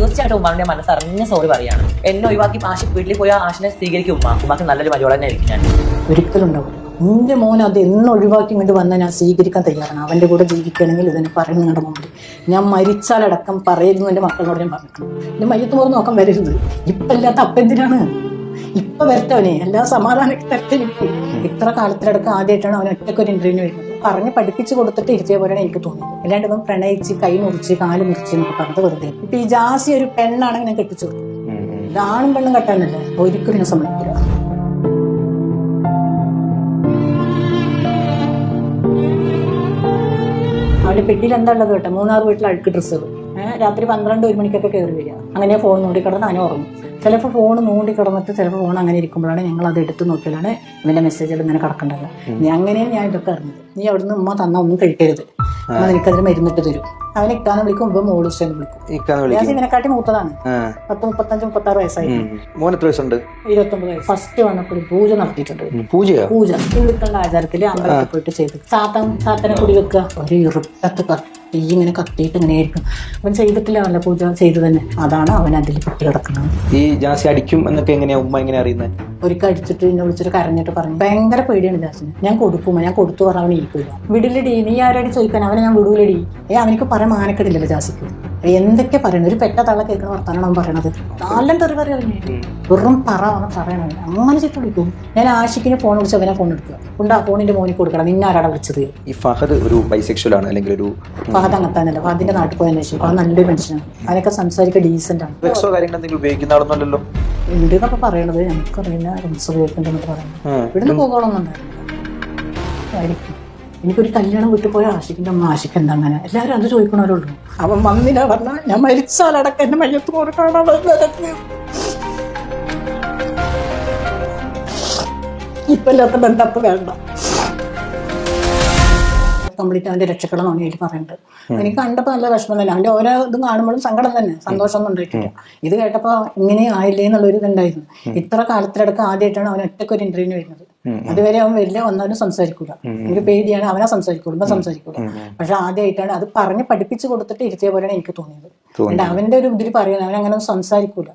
തീർച്ചയായിട്ടും ഉമ്മാന്റെ മനസ്സറിഞ്ഞ സോറി പറയാണ്. എന്നെ ഒഴിവാക്കി ആശി വീട്ടിൽ പോയി ആശിനെ സ്വീകരിക്കും ഉമ്മ. ഉമ്മാക്ക് നല്ലൊരു മരുവള തന്നെ ആയിരിക്കും ഞാൻ. ഒരിക്കലും ഉണ്ടാവും നിന്റെ മോൻ അത് എന്ന് ഒഴിവാക്കി വന്നാൽ ഞാൻ സ്വീകരിക്കാൻ തയ്യാറാണ്. അവന്റെ കൂടെ ജീവിക്കണമെങ്കിൽ ഇതിനെ പറയണം നിങ്ങളുടെ മുമ്പിൽ. ഞാൻ മരിച്ചാലടക്കം പറയരുന്നു എന്റെ മക്കളോട് ഞാൻ പറഞ്ഞിട്ടുണ്ട്. എന്റെ മയ്യത്ത് മോർന്ന് നോക്കാൻ വരരുത്. ഇപ്പൊ ഇല്ലാത്ത അപ്പ എന്തിനാണ്? ഇപ്പൊ വരത്തവനെ എല്ലാ സമാധാനം എനിക്ക് ഇത്ര കാലത്തിലടക്കം ആദ്യമായിട്ടാണ് അവൻ ഒറ്റക്കൊരു ഇന്റർവ്യൂ വരുന്നത്. പറഞ്ഞ് പഠിപ്പിച്ചു കൊടുത്തിട്ട് ഇരുത്തിയ പോലെയാണ് എനിക്ക് തോന്നിയത്. അല്ലാണ്ട് ഇവൻ പ്രണയിച്ച് കൈ മുറിച്ച് കാൽ മുറിച്ച് എന്നൊക്കെ പറഞ്ഞത് വെറുതെ ഇപ്പൊ ഈ ജാസി ഒരു പെണ്ണാണെങ്കിൽ ഞാൻ കെട്ടിച്ചു കൊടുത്തു ഇതാണും ആണും പെണ്ണും കെട്ടാനല്ലേ. ഒരിക്കലും ഞാൻ സമ്മതിക്കില്ല. അവന്റെ പെട്ടിയിൽ എന്താ ഉള്ളത് കേട്ടോ? മൂന്നാറ് വീട്ടിൽ അഴുക്ക് ഡ്രസ്സുകൾ. രാത്രി പന്ത്രണ്ട് ഒരു മണിക്കൊക്കെ കയറി വരിക. അങ്ങനെ ഫോൺ നോടി കിടന്ന് അങ്ങനെ ഉറങ്ങും. ചിലപ്പോൾ ഫോൺ നോണ്ടി കിടന്നിട്ട് ചിലപ്പോൾ ഫോൺ അങ്ങനെ ഇരിക്കുമ്പോഴാണ് ഞങ്ങൾ അത് എടുത്ത് നോക്കിയാലാണ് ഇവന്റെ മെസ്സേജുകൾ ഇങ്ങനെ കിടക്കണ്ടല്ലോ അങ്ങനെയാണ് ഞാൻ ഇതൊക്കെ അറിഞ്ഞത്. നീ അവിടുന്ന് ഉമ്മ തന്ന ഒന്നും കഴിക്കരുത്. എനിക്കതിന് നിനക്കതിന് മരുന്നിട്ട് തരും. അവനെ ഇക്കാന്ന് വിളിക്കും മുമ്പ് മോളൂസ് എന്ന് വിളിക്കും. ഞാൻ ഇവനെക്കാട്ടി മൂത്തതാണ്. പത്ത് മുപ്പത്തഞ്ച് മുപ്പത്താറ് വയസ്സായി. മോൻ എത്ര വയസ്സുണ്ട്? ഇരുപത്തൊമ്പത് വയസ്സ്. ഫസ്റ്റ് വന്നപ്പോൾ ഒരു പൂജ നടത്തിയിട്ടുണ്ട്. പൂജ പൂജ. ഹിന്ദുക്കളുടെ ആചാരത്തിൽ അമ്പലത്തിൽ പോയിട്ട് ചെയ്ത്. സാത്തൻ സാത്തനെ കുടി വെക്കുക ഒരു ഇറുപ്പത്ത് കത്തി ഇങ്ങനെ കത്തിയിട്ട് ഇങ്ങനെ ആയിരിക്കും. അവൻ ചെയ്തിട്ടില്ല പൂജ ചെയ്തു തന്നെ. അതാണ് അവൻ അതിൽ പൊട്ടി കിടക്കുന്നത്. ഈ ജാസി അടിക്കും എന്നൊക്കെ എങ്ങനെയാ ഉമ്മ എങ്ങനെ അറിയുന്നത് ഒരിക്കൽ അടിച്ചിട്ട് എന്നെ വിളിച്ചിട്ട് കരഞ്ഞിട്ട് പറഞ്ഞു ഭയങ്കര പേടിയാണ് ജാസിന്. ഞാൻ കൊടുക്കും ഞാൻ കൊടുത്തു പറഞ്ഞ അവൻ ഇരിക്കില്ല വിടില്ലടി നീ ആരോട് ചോദിക്കാൻ? അവനെ ഞാൻ വിടൂലടി. ഏ അവനിക്ക് പറയാൻ മാനക്കെടില്ലല്ലോ ജാസിക്ക്. എന്തൊക്കെ പറയണത് ഒരു പെട്ട തള്ള കേൾക്കുന്ന വർത്താനാണ് അവൻ പറയണത് നല്ല തെറിവറി വെറും പറ അവൻ പറയണത് അങ്ങനെ ചിട്ട് വിളിക്കും ഞാൻ ആഷിക്കിന് ഫോൺ വിളിച്ച് അവനെ ഫോൺ എടുക്കുക. ഉണ്ട് ആ ഫോണിന്റെ മോനിൽ കൊടുക്കണം. നിന്നെ ആരാടാ വിളിച്ചത്? ഈ ഫഹദ് ഒരു ബൈസെക്ഷൽ ആണ് അല്ലെങ്കിൽ ഒരു ഫഹദ് അങ്ങത്താനല്ല ഫഹദിന്റെ നാട്ടിൽ പോയ അന്വേഷിക്കും. അത് നല്ലൊരു മനുഷ്യനാണ് അവനൊക്കെ സംസാരിക്കുക ഡീസന്റ് ആണ്. വെക്സോ കാര്യങ്ങൾ എന്തെങ്കിലും ഉപയോഗിക്കുന്ന ആളൊന്നുമല്ലല്ലോ? ഉണ്ട് എന്നൊക്കെ പറയണത്. നമുക്കറിയില്ല. റിംസ് ഉപയോഗിക്കുന്നുണ്ടെന്ന് പറയുന്നത്. ഇവിടുന്ന് പോകണമെന്നുണ്ടായിരുന്നു ആയിരിക്കും. എനിക്കൊരു കല്യാണം വിട്ടു പോയ ആഷിക്കിന്റെ അമ്മ ആശിക്ക് എന്താ അങ്ങനെ? എല്ലാവരും അത് ചോദിക്കണവരുള്ളൂ. അവൻ വന്നില്ല പറഞ്ഞാൽ ഞാൻ മരിച്ചാലടക്കം എന്റെ മയ്യത്ത് ഇപ്പല്ലാത്ത ബന്ധപ്പ് ഇല്ലാത്ത വേണ്ട. കംപ്ലീറ്റ് അവന്റെ രക്ഷക്കണം എന്നാണ് എനിക്ക് പറയുന്നത് എനിക്ക് കണ്ടപ്പോ നല്ല വിഷമം തന്നെ അവന്റെ ഓരോ ഇതും കാണുമ്പോഴും സങ്കടം തന്നെ സന്തോഷമൊന്നും ഉണ്ടായിട്ടില്ല. ഇത് കേട്ടപ്പോ ഇങ്ങനെ ആയില്ലേ എന്നുള്ളൊരു ഇതുണ്ടായിരുന്നു ഇത്ര കാലത്തിലടക്കം ആദ്യമായിട്ടാണ് അവൻ ഒറ്റക്കൊരു ഒരു ഇന്റർവ്യൂ വരുന്നത്. അതുവരെ അവൻ വലിയ വന്നാലും സംസാരിക്കൂല. എനിക്ക് പേടിയാണ് അവനെ സംസാരിക്കുള്ളൂ ഇപ്പൊ സംസാരിക്കൂല. പക്ഷെ ആദ്യമായിട്ടാണ് അത് പറഞ്ഞ് പഠിപ്പിച്ചു കൊടുത്തിട്ട് ഇരുത്തിയ പോലെയാണ് എനിക്ക് തോന്നിയത്. എന്നിട്ട് അവന്റെ ഒരു ഇതിൽ പറയുന്നത് അവൻ അങ്ങനെ സംസാരിക്കൂല.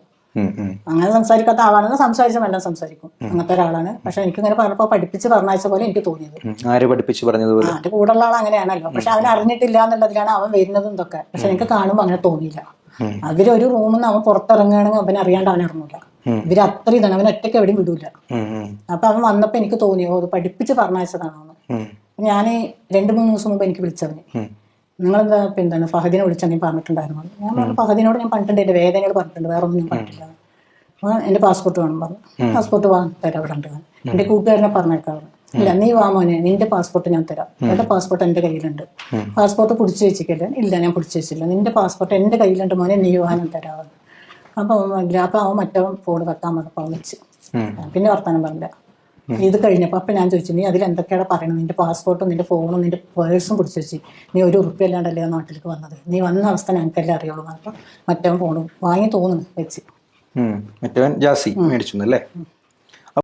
അങ്ങനെ സംസാരിക്കാത്ത ആളാണെന്ന് സംസാരിച്ച വേണ്ട സംസാരിക്കും. അങ്ങനത്തെ ഒരാളാണ്. പക്ഷെ എനിക്ക് ഇങ്ങനെ പറഞ്ഞപ്പോ പഠിപ്പിച്ച് പറഞ്ഞയച്ച പോലെ എനിക്ക് തോന്നിയത്. ആര് പഠിപ്പിച്ച് പറഞ്ഞതുപോലെ? ആ, കൂടെ ഉള്ള ആൾ അങ്ങനെയാണല്ലോ. പക്ഷെ അവൻ അറിഞ്ഞിട്ടില്ല എന്നുള്ളതിലാണ് അവൻ വരുന്നതും ഇതൊക്കെ. പക്ഷെ എനിക്ക് കാണുമ്പോൾ അങ്ങനെ തോന്നിയില്ല. അവരൊരു റൂമിൽ നിന്ന് അവൻ പുറത്തിറങ്ങുകയാണെങ്കിൽ അവൻ അറിയാണ്ട് അവൻ ഇറങ്ങൂല. ഇവർ അത്ര ഇതാണ്. അവൻ ഒറ്റയ്ക്ക് എവിടെയും വിടൂല. അപ്പൊ അവൻ വന്നപ്പോ എനിക്ക് തോന്നി അത് പഠിപ്പിച്ച് പറഞ്ഞയച്ചതാണോന്ന് ഞാൻ ഞാൻ രണ്ട് മൂന്ന് ദിവസം മുമ്പ് എനിക്ക് വിളിച്ചവന്. നിങ്ങളെന്താ എന്താണ് ഫഹദിനെ വിളിച്ചാൽ പറഞ്ഞിട്ടുണ്ടായിരുന്നു ഞാൻ പറഞ്ഞു ഫഹദിനോട് ഞാൻ പറഞ്ഞിട്ടുണ്ട് എന്റെ വേദനകൾ പറഞ്ഞിട്ടുണ്ട് വേറെ ഒന്നും പറഞ്ഞിട്ടില്ല. എന്റെ പാസ്പോർട്ട് വേണം പറഞ്ഞു. പാസ്പോർട്ട് വാങ്ങി തരാം അവിടെ ഉണ്ട്. എന്റെ കൂട്ടുകാരനെ പറഞ്ഞേക്കാറ് ഇല്ല നീ വാ മോനെ നിന്റെ പാസ്പോർട്ട് ഞാൻ തരാം. എന്റെ പാസ്പോർട്ട് എന്റെ കയ്യിലുണ്ട്. പാസ്പോർട്ട് പിടിച്ചു വെച്ചിട്ടില്ല. ഇല്ല ഞാൻ പിടിച്ചു വെച്ചില്ല നിന്റെ പാസ്പോർട്ട് എന്റെ കയ്യിലുണ്ട് മോനെ നീ വാ ഞാൻ തരാമെന്ന് അപ്പൊ അവൻ ഇല്ല അപ്പൊ അവൻ മറ്റേ ഫോൺ വെക്കാൻ പറഞ്ഞപ്പോ വെച്ച് പിന്നെ വർത്താനം പറഞ്ഞില്ല. ഇത് കഴിഞ്ഞപ്പോൾ അപ്പം ഞാൻ ചോദിച്ചു നീ അതിൽ എന്തൊക്കെയാണ് പറയണത്? നിന്റെ പാസ്പോർട്ടും നിന്റെ ഫോണും നിന്റെ പേഴ്സും പിടിച്ചു വെച്ച് നീ ഒരു ഉറുപ്പ്യ അല്ലാണ്ടല്ലേ നാട്ടിലേക്ക് വന്നത്? നീ വന്ന അവസ്ഥ ഞങ്ങൾക്കെല്ലാം അറിയുള്ളൂ അപ്പം മറ്റവൻ ഫോണും വാങ്ങി തോന്നുന്നു വെച്ച്. മറ്റവൻ ജാസി മേടിച്ചു അല്ലേ